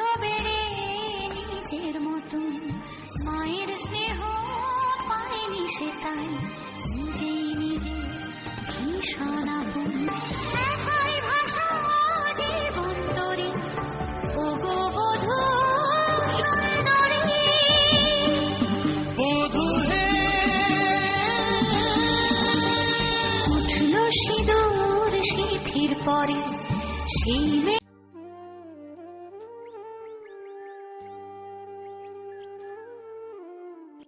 হলো বেড়ে নিজের মতন। মায়ের স্নেহ পায়নি সে তাই। নিজেই নিজে ভীষণ আপন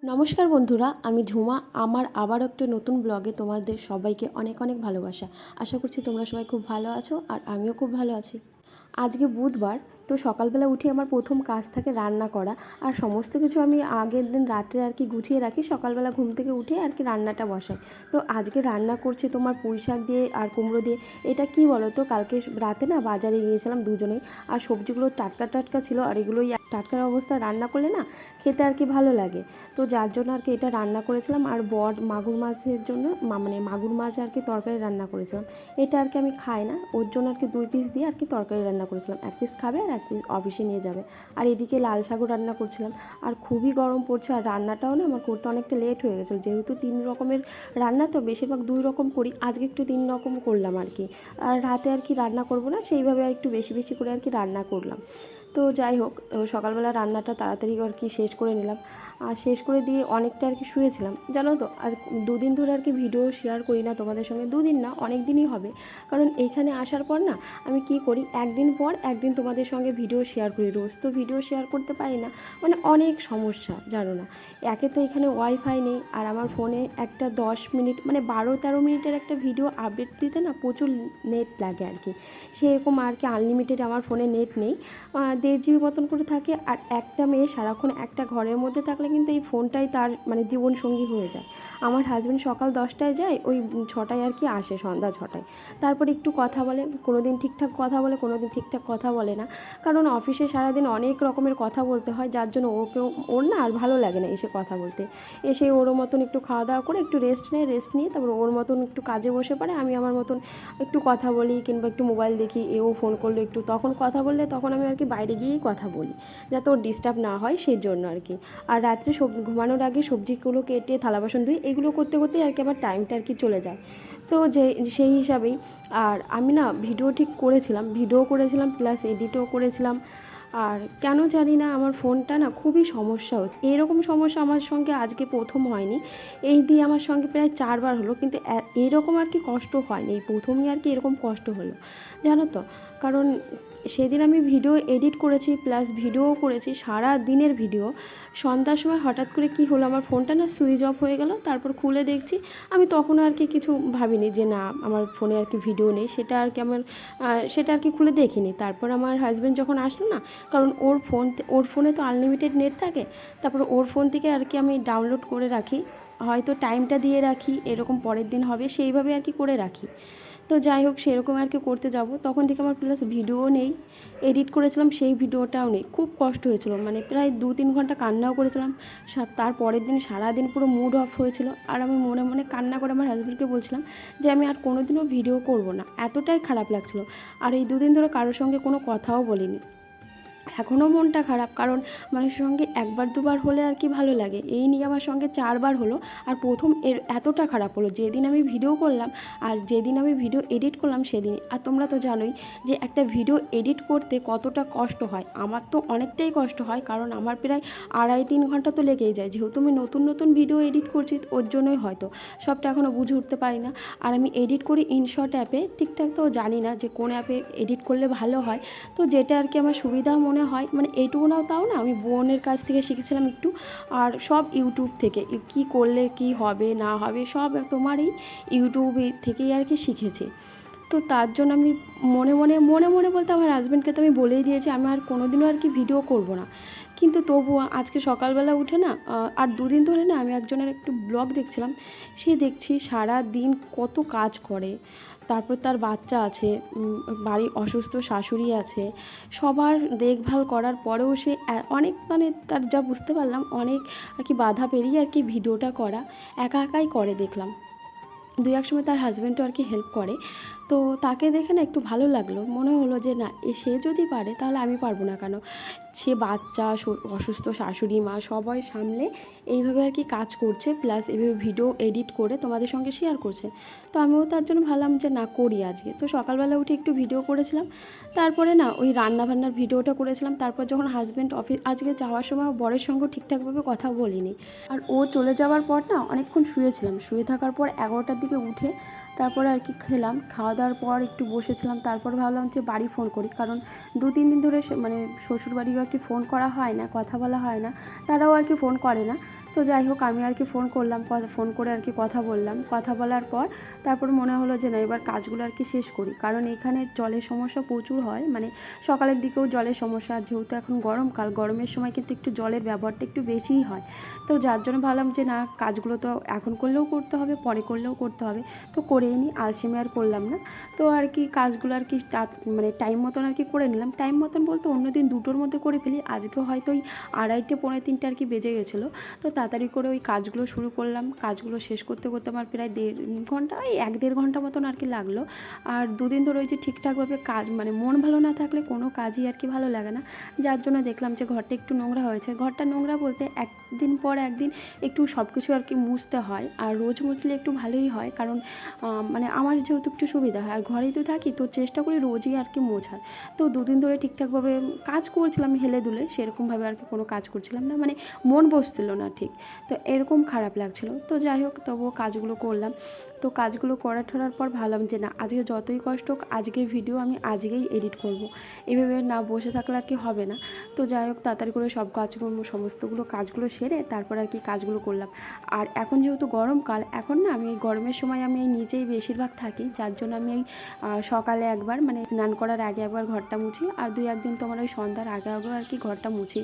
নমস্কার বন্ধুরা, আমি ঝুমা। আমার আবার একটা নতুন ব্লগে তোমাদের সবাইকে অনেক অনেক ভালোবাসা। আশা করছি তোমরা সবাই খুব ভালো আছো আর আমিও খুব ভালো আছি। আজকে বুধবার তো সকালবেলা উঠে আমার প্রথম কাজ থাকে রান্না করা। আর সমস্ত কিছু আমি আগের দিন রাত্রে আর কি গুছিয়ে রাখি, সকালবেলা ঘুম থেকে উঠে আর কি রান্নাটা বসাই। তো আজকে রান্না করছি তোমার পুঁই শাক দিয়ে আর কুমড়ো দিয়ে। এটা কি বলো তো কালকে রাতে না বাজারে গিয়েছিলাম দুজনেই, আর সবজিগুলো টাটকা টাটকা ছিল আর এগুলোই টাটকার অবস্থায় রান্না করলে না খেতে আর কি ভালো লাগে। তো যার জন্য আর কি এটা রান্না করেছিলাম। আর বড মাগুর মাছের জন্য মানে মাগুর মাছ আর কি তরকারি রান্না করেছিলাম। এটা আর কি আমি খাই না, ওর জন্য আর কি দুই পিস দিয়ে আর কি তরকারি রান্না করেছিলাম। এক পিস খাবে আর এক অফিসে নিয়ে যাবে। আর এদিকে লাল শাকও রান্না করছিলাম। আর খুবই গরম পড়ছে আর রান্নাটাও না আমার করতে অনেকটা লেট হয়ে গেছিল। যেহেতু তিন রকমের রান্না, তো বেশিরভাগ দুই রকম করি। আজকে একটু তিন রকম করলাম আর কি। আর রাতে আর কি রান্না করব না, সেইভাবে আর একটু বেশি বেশি করে আর কি রান্না করলাম। তো যাই হোক সকালবেলা রান্নাটা তাড়াতাড়ি আর কি শেষ করে নিলাম। আর শেষ করে দিয়ে অনেকটা আর কি শুয়েছিলাম। জানো তো, আর দুদিন ধরে আর কি ভিডিও শেয়ার করি না তোমাদের সঙ্গে, দুদিন না, অনেক দিনই হবে। কারণ এইখানে আসার পর না, আমি কি করি, একদিন পর একদিন তোমাদের সঙ্গে ভিডিও শেয়ার করি রোজ। তো ভিডিও শেয়ার করতে পারি না মানে অনেক সমস্যা, জানো না। একে তো এখানে ওয়াইফাই নেই, আর আমার ফোনে একটা দশ মিনিট মানে বারো তেরো মিনিটের একটা ভিডিও আপডেট দিতে না প্রচুর নেট লাগে আর কি। সেরকম আর কি আনলিমিটেড আমার ফোনে নেট নেই। দেড় জিবি মতন করে থাকে আর একটা মেয়ে সারাক্ষণ একটা ঘরের মধ্যে থাকলে কিন্তু এই ফোনটাই তার মানে জীবনসঙ্গী হয়ে যায়। আমার হাজব্যান্ড সকাল দশটায় যায়, ওই ছটায় আর কি আসে, সন্ধ্যা ছটায়। তারপর একটু কথা বলে কোনো দিন ঠিকঠাক কথা বলে কোনো দিন ঠিকঠাক কথা বলে না। কারণ অফিসে সারাদিন অনেক রকমের কথা বলতে হয়, যার জন্য ওকেও, ওর না আর ভালো লাগে না এসে কথা বলতে। এসে ওর মতন একটু খাওয়া দাওয়া করে, একটু রেস্ট নেয় রেস্ট নিয়ে তারপর ওর মতন একটু কাজে বসে পড়ে, আমি আমার মতন একটু কথা বলি কিংবা একটু মোবাইল দেখি, এও ফোন করল একটু। তখন কথা বললে তখন আমি আর কি বাইরে গিয়েই কথা বলি, যাতে ওর ডিস্টার্ব না হয় সেই জন্য আর কি। আর রাত্রে সব, ঘুমানোর আগে সবজিগুলো কেটে থালা বাসন ধুই এগুলো করতে করতে আর কি আমার টাইমটা আর কি চলে যায়। তো যে, সেই হিসাবেই, আর আমি না ভিডিও ঠিক করেছিলাম ভিডিও করেছিলাম প্লাস এডিটও করেছিলাম। আর কেন জানি না আমার ফোনটা না খুবই সমস্যা হচ্ছে। এরকম সমস্যা আমার সঙ্গে আজকে প্রথম হয়নি। এই দিয়ে আমার সঙ্গে প্রায় চারবার হলো, কিন্তু এরকম আর কি কষ্ট হয়নি। এই প্রথমই আর কি এরকম কষ্ট হলো। জানো তো কারণ সেদিন আমি ভিডিও এডিট করেছি প্লাস ভিডিও করেছি, সারা দিনের ভিডিও। সন্ধ্যার সময় হঠাৎ করে কি হলো, আমার ফোনটা না সুইচ অফ হয়ে গেল, তারপর খুলে দেখছি, আমি তখন আর কি কিছু ভাবিনি যে না, আমার ফোনে আর কি ভিডিও নেই, সেটা আর কি আমার সেটা আর কি খুলে দেখিনি। তারপর আমার হাজব্যান্ড যখন আসলো না, কারণ ওর ফোন ওর ফোনে তো আনলিমিটেড নেট থাকে, তারপর ওর ফোন থেকে আর কি আমি ডাউনলোড করে রাখি, হয়তো টাইমটা দিয়ে রাখি, এরকম পরের দিন হবে, সেইভাবে আর কি করে রাখি। তো যাই হোক সেরকম আর কি করতে যাব। তখন থেকে আমার প্লাস ভিডিও নেই এডিট করেছিলাম, সেই ভিডিওটাও নেই। খুব কষ্ট হয়েছিল মানে প্রায় দু তিন ঘণ্টা কান্নাও করেছিলাম। তার পরের দিন সারাদিন পুরো মুড অফ হয়েছিল। আর আমি মনে মনে কান্না করে আমার হাজব্যান্ডকে বলছিলাম যে, আমি আর কোনোদিনও ভিডিও করব না। এতটাই খারাপ লাগছিল। আর এই দুদিন ধরে কারোর সঙ্গে কোনো কথাও বলিনি। এখনও মনটা খারাপ, কারণ মানুষের সঙ্গে একবার দুবার হলে আর কি ভালো লাগে। এই নিয়ে আমার সঙ্গে চারবার হলো আর প্রথম এর এতটা খারাপ হলো। যেদিন আমি ভিডিও করলাম আর যেদিন আমি ভিডিও এডিট করলাম সেদিন, আর তোমরা তো জানোই যে একটা ভিডিও এডিট করতে কতটা কষ্ট হয়। আমার তো অনেকটাই কষ্ট হয়, কারণ আমার প্রায় আড়াই তিন ঘণ্টা তো লেগেই যায়। যেহেতু আমি নতুন নতুন ভিডিও এডিট করছি ওর জন্যই হয়তো। সবটা এখনও বুঝে উঠতে পারি না। আর আমি এডিট করি ইনশর্ট অ্যাপে, ঠিকঠাক তো জানি না যে কোন অ্যাপে এডিট করলে ভালো হয়। তো যেটা আর কি আমার সুবিধা মনে হয় মানে এইটুকু নাও তাও না, আমি বোনের কাছ থেকে শিখেছিলাম একটু, আর সব ইউটিউব থেকে কি করলে কি হবে, না হবে, সব তোমার এই ইউটিউব থেকেই আর কি শিখেছি। তো তার জন্য আমি মনে মনে মনে মনে বলতে আমার হাজব্যান্ডকে তো আমি বলেই দিয়েছি, আমি আর কোনোদিনও আর কি ভিডিও করব না। কিন্তু তবুও আজকে সকালবেলা উঠে না আর দুদিন ধরে না আমি একজনের একটু ব্লগ দেখছিলাম, সে দেখছি সারা দিন কত কাজ করে তারপর তার বাচ্চা আছে বাড়ি অসুস্থ শাশুড়ি আছে, সবার দেখভাল করার পরেও সে অনেক মানে তার যা বুঝতে পারলাম, অনেক আর কি বাধা পেরিয়ে আর কি ভিডিওটা করা, একা একাই করে দেখলাম। দুই এক সময় তার হাজব্যান্ডও আর কি হেল্প করে। তো তাকে দেখে না একটু ভালো লাগল। মনে হলো যে, না সে যদি পারে, তাহলে আমি পারব না কেন? সে বাচ্চা অসুস্থ শাশুড়ি, মা সবাই সামলে এইভাবে আর কি কাজ করছে, প্লাস এইভাবে ভিডিও এডিট করে তোমাদের সঙ্গে শেয়ার করছে। তো আমিও তার জন্য ভাবলাম যে, না, করি আজকে। তো সকালবেলা উঠে একটু ভিডিও করেছিলাম। তারপরে না, ওই রান্নাবান্নার ভিডিওটা করেছিলাম। তারপর যখন হাজব্যান্ড অফিস আজকে যাওয়ার সময় বরের সঙ্গে ঠিকঠাকভাবে কথা বলিনি। আর ও চলে যাওয়ার পর না, অনেকক্ষণ শুয়েছিলাম। শুয়ে থাকার পর এগারোটার দিকে উঠে তারপরে আর কি খেলাম। খাওয়া দাওয়ার পর একটু বসেছিলাম, তারপর ভাবলাম যে বাড়ি ফোন করি। কারণ দু তিন দিন ধরে মানে শ্বশুরবাড়িও আর কি ফোন করা হয় না, কথা বলা হয় না, তারাও আর কি ফোন করে না। তো যাই হোক, আমি আর কি ফোন করলাম ফোন করে আর কি কথা বললাম। কথা বলার পর তারপর মনে হলো যে না, এবার কাজগুলো আর কি শেষ করি। কারণ এখানে জলের সমস্যা প্রচুর হয়। মানে সকালের দিকেও জলের সমস্যা আর যেহেতু এখন গরমকাল, গরমের সময় কিন্তু একটু জলের ব্যবহারটা একটু বেশিই হয়। তো যার জন্য ভাবলাম যে না, কাজগুলো তো এখন করলেও করতে হবে, পরে করলেও করতে হবে। তো করেই নিই আলসেমি আর করলাম না। তো আর কি কাজগুলো আর কি মানে টাইম মতন আর কি করে নিলাম। টাইম মতন বলতে অন্যদিন দুটোর মধ্যে করে ফেলি। আজকে হয়তো ওই আড়াইটে, পৌনে তিনটে আর কি বেজে গেছিল। তো তাড়াতাড়ি করে ওই কাজগুলো শুরু করলাম। কাজগুলো শেষ করতে করতে আমার প্রায় দেড় ঘণ্টা ওই এক দেড় ঘণ্টা মতন আর কি লাগল। আর দুদিন ধরে ওই যে ঠিকঠাকভাবে কাজ মানে মন ভালো না থাকলে কোনো কাজই আর কি ভালো লাগে না। যার জন্য দেখলাম যে ঘরটা একটু নোংরা হয়েছে। ঘরটা নোংরা বলতে একদিন পর একদিন একটু সব কিছু আর কি মুছতে হয়। আর রোজ মুছলে একটু ভালোই হয়। কারণ মানে আমার যেহেতু একটু সুবিধা হয়। আর ঘরেই তো থাকি, তো চেষ্টা করি রোজই আর কি মোছার। তো দুদিন ধরে ঠিকঠাকভাবে কাজ করছিলাম হেলে দুলে, সেরকমভাবে আর কি কোনো কাজ করছিলাম না। মানে মন বসছিল না ঠিক। তো এরকম খারাপ লাগছিল। তো যাই হোক, তবুও কাজগুলো করলাম। তো কাজগুলো করা ঠরার পর ভাবলাম যে না, আজকে যতই কষ্ট হোক আজকের ভিডিও আমি আজকেই এডিট করব। এভাবে না বসে থাকলে আর কি হবে না। তো যাই হোক, তাড়াতাড়ি করে সব কাজগুলো সমস্তগুলো কাজগুলো সেরে তারপর আর কি কাজগুলো করলাম। আর এখন যেহেতু গরমকাল, এখন না আমি এই গরমের সময় আমি এই নিচেই বেশিরভাগ থাকি। যার জন্য আমি এই সকালে একবার মানে স্নান করার আগে একবার ঘরটা মুছি। আর দুই একদিন তোমার ওই সন্ধ্যার আগে আগে আর কি ঘরটা মুছি।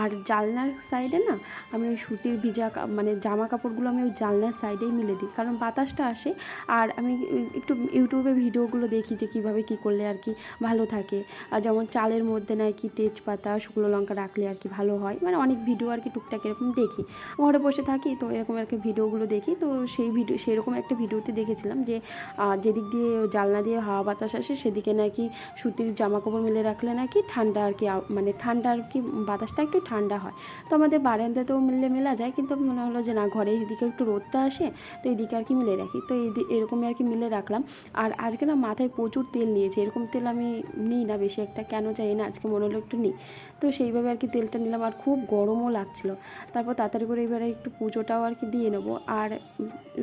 আর জানলার সাইডে না আমি ওই সুতির ভিজা মানে জামা কাপড়গুলো আমি ওই জানলার সাইডেই মিলে দিই। কারণ বাতাসটা আসে আর আমি একটু ইউটিউবে ভিডিওগুলো দেখি যে কীভাবে কী করলে আর কি ভালো থাকে। আর যেমন চালের মধ্যে না কি তেজপাতা, শুকনো লঙ্কা রাখলে আর কি ভালো হয়। মানে অনেক ভিডিও আর কি টুকটাক এরকম দেখি। ঘরে বসে থাকি তো এরকম আর কি ভিডিওগুলো দেখি। তো সেই ভিডিও, সেরকম একটা ভিডিওতে দেখেছিলাম যে যেদিক দিয়ে জানলা দিয়ে হাওয়া বাতাস আসে সেদিকে নাকি সুতির জামা কাপড় মিলে রাখলে নাকি ঠান্ডা আর কি মানে ঠান্ডা আর কি বাতাসটা একটু ঠান্ডা হয়। তো আমাদের বারান্দাতেও মিললে মেলা যায় কিন্তু মনে হলো যে না, ঘরে এদিকে একটু রোদটা আসে, তো এদিকে আর কি মিলে রাখি। তো এই এরকমই আর কি মিলে রাখলাম। আর আজকে না মাথায় প্রচুর তেল নিয়েছে, এরকম তেল আমি নিই না বেশি একটা, কেন চাই না, আজকে মনে হলো একটু নিই। তো সেইভাবে আর কি তেলটা নিলাম, আর খুব গরমও লাগছিল। তারপর তাড়াতাড়ি করে এবারে একটু পুজোটাও আর কি দিয়ে নেব। আর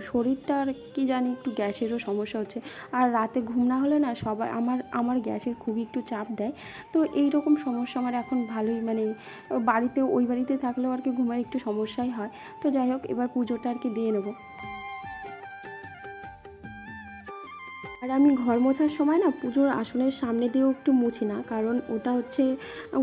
শরীরটা আর কি জানি একটু গ্যাসেরও সমস্যা হচ্ছে। আর রাতে ঘুম না হলে না সবাই, আমার আমার গ্যাসের খুবই একটু চাপ দেয়। তো এই রকম সমস্যা আমার এখন ভালোই মানে বাড়িতে ওই বাড়িতে থাকলেও আর কি ঘুমের একটু সমস্যাই হয়। তো যাই হোক এবার পুজোটা আর কি দিয়ে নেব। আর আমি ঘর মোছার সময় না পুজোর আসনের সামনে দিয়েও একটু মুছি না, কারণ ওটা হচ্ছে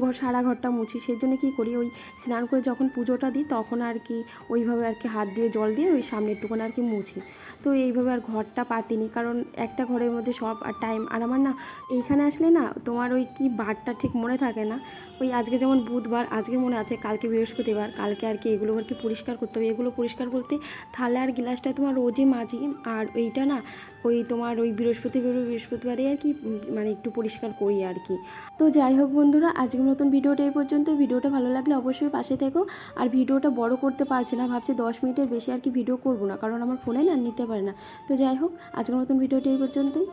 ঘর সারা ঘরটা মুছি। সেই জন্য কী করি, ওই স্নান করে যখন পুজোটা দিই তখন আর কি ওইভাবে আর কি হাত দিয়ে জল দিয়ে ওই সামনেরটুকুন আর কি মুছি। তো এইভাবে আর ঘরটা পাতিনি, কারণ একটা ঘরের মধ্যে সব আর টাইম আর আমার না এইখানে আসলে না তোমার ওই কি বারটা ঠিক মনে থাকে না। ওই আজকে যেমন বুধবার, আজকে মনে আছে কালকে বৃহস্পতিবার, কালকে আর কি এগুলো আর কি পরিষ্কার করতে হবে। এগুলো পরিষ্কার বলতে থালা আর গিলাসটা তোমার রোজই মাজি, আর ওইটা না ওই তোমার ওই বৃহস্পতিবার বৃহস্পতিবারে আর কি মানে একটু পরিষ্কার করি আর কি। তো যাই হোক বন্ধুরা, আজকের নতুন ভিডিওটা এই পর্যন্ত। ভিডিওটা ভালো লাগলে অবশ্যই পাশে থেকো। আর ভিডিওটা বড় করতে পারছি না, ভাবছি দশ মিনিটের বেশি আর কি ভিডিও করব না, কারণ আমার ফোনে না নিতে পারে না। তো যাই হোক, আজকের নতুন ভিডিওটা এই পর্যন্তই।